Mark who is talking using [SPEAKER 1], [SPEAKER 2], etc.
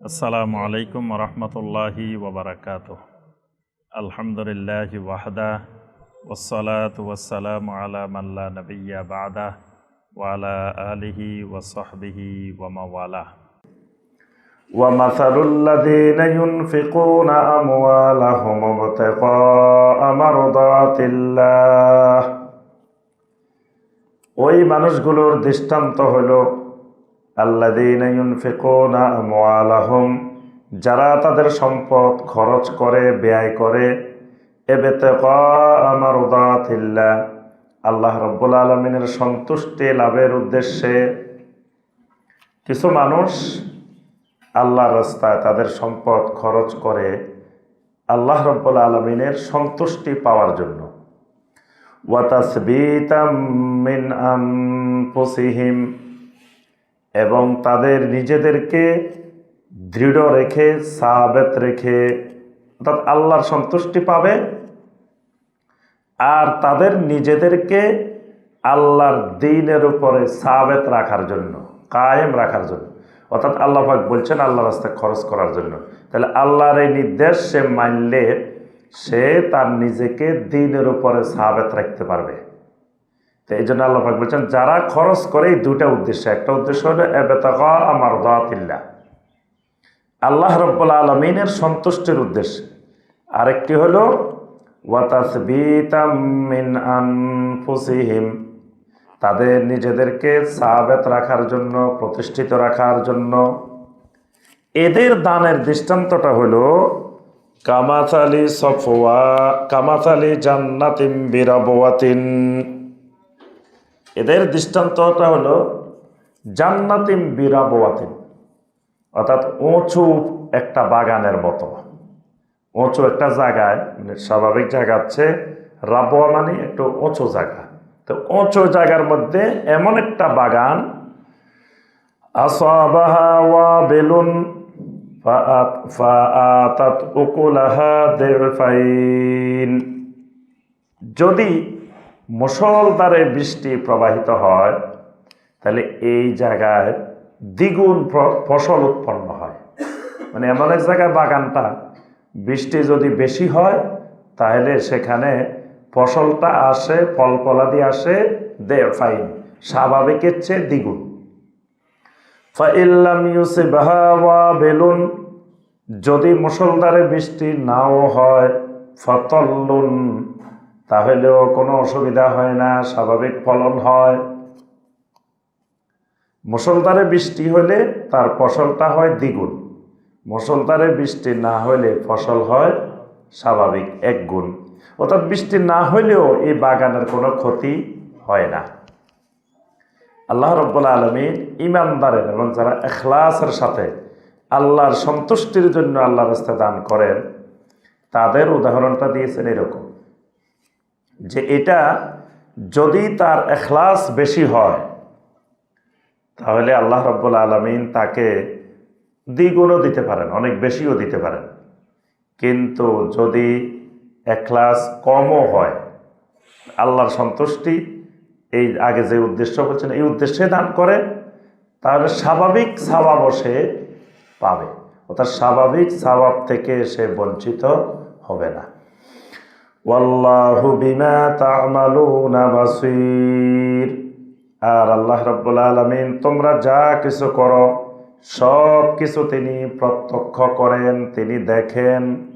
[SPEAKER 1] আসসালামু আলাইকুম রহমতুল্লাহি ওবরাকাত আলহামদুলিল্লাহ ওয়াহদা ওসলাত ওয়াসালাম আলা মাল্লা নবিয়া বাদা ওয়ালা আলিহি ওসহবিহি ওয়ামাওয়ালা
[SPEAKER 2] ومثل الذين ينفقون أموالهم ابتغاء مرضات الله ওই মানুষগুলোর দৃষ্টান্ত হল আল্লাদিন ইউনফিকুনা আমওয়ালাহুম, যারা তাদের সম্পদ খরচ করে, ব্যয় করে এবেতেকা আমার উদাতিল্লা আল্লাহ রব্বুল আলমিনের সন্তুষ্টি লাভের উদ্দেশ্যে কিছু মানুষ আল্লাহর রাস্তায় তাদের সম্পদ খরচ করে আল্লাহ রব্বুল আলমিনের সন্তুষ্টি পাওয়ার জন্য। ওয়াতাসবিতাম মিন আনফুসিহিম এবং তাদের নিজেদেরকে দৃঢ় রেখে, সাবেত রেখে, অর্থাৎ আল্লাহর সন্তুষ্টি পাবে আর তাদের নিজেদেরকে আল্লাহর দিনের উপরে সাবেত রাখার জন্য, কায়েম রাখার জন্য। অর্থাৎ আল্লাহ পাক বলছেন আল্লাহ রাস্তায় খরচ করার জন্য। তাহলে আল্লাহর এই নির্দেশ সে মানলে সে তার নিজেকে দিনের উপরে সাবেত রাখতে পারবে। তো এই জন্য আল্লাহাক বলছেন, যারা খরচ করে এই দুটা উদ্দেশ্য, একটা উদ্দেশ্য হলো এবেতকা আমার দাতিল্লা আল্লাহ রব্বুল আলমিনের সন্তুষ্টির উদ্দেশ্যে। আরেকটি হলো ওয়াতাসবিতাম মিন আনফুসিহিম। তাদের নিজেদেরকে সাবেত রাখার জন্য, প্রতিষ্ঠিত রাখার জন্য। এদের দানের দৃষ্টান্তটা হলো কামাথালি সফওয়া কামাথালি জান্নাতিম বিরাবাতিন এদের দৃষ্টান্তটা হলো জান্নাতিম বিরাবাতিন অর্থাৎ উঁচু একটা বাগানের মতো। উঁচু একটা জায়গায় মানে স্বাভাবিক জায়গা হচ্ছে রাবোয়া মানে একটু উঁচু জায়গা। তো উঁচু জায়গার মধ্যে এমন একটা বাগান বেলুন যদি মুসলধারে বৃষ্টি প্রবাহিত হয়, তাহলে এই জায়গায় দ্বিগুণ ফসল উৎপন্ন হয়। মানে এমন এক জায়গায় বাগানটা, বৃষ্টি যদি বেশি হয়, তাহলে সেখানে ফসলটা আসে, ফল ফলাদি আসে, দে, ফাইন স্বাভাবিকের চেয়ে দ্বিগুণ। ফাইল্লাম ইউসিবাহা ওয়া বেলুন, যদি মুসলধারে বৃষ্টি নাও হয়, ফতল্লুন তাহলেও কোনো অসুবিধা হয় না, স্বাভাবিক ফলন হয়। মুসলধারে বৃষ্টি হলে তার ফসলটা হয় দ্বিগুণ। মুসলধারে বৃষ্টি না হলে ফসল হয় স্বাভাবিক এক গুণ অর্থাৎ বৃষ্টি না হলেও এই বাগানের কোনো ক্ষতি হয় না। আল্লাহ রব্বুল আলমীর ইমানদারের এবং যারা এখলাসের সাথে আল্লাহর সন্তুষ্টির জন্য আল্লাহ রাস্তায় দান করেন, তাদের উদাহরণটা দিয়েছেন এরকম। যে এটা যদি তার এখলাস বেশি হয়, তাহলে আল্লাহ রব্বুল আলমিন তাকে দ্বিগুণও দিতে পারেন, অনেক বেশিও দিতে পারেন। কিন্তু যদি এখলাস কমও হয়, আল্লাহর সন্তুষ্টি, এই আগে যে উদ্দেশ্য বলছেন, এই উদ্দেশ্যে দান করে, তাহলে স্বাভাবিক স্বভাব সে পাবে। অর্থাৎ স্বাভাবিক স্বভাব থেকে সে বঞ্চিত হবে না। ওয়াল্লাহু বিমা তা'মালুনা বাসীর। আর আল্লাহ রাব্বুল আলামিন, তোমরা যা কিছু করো সব কিছু তিনি প্রত্যক্ষ করেন, তিনি দেখেন।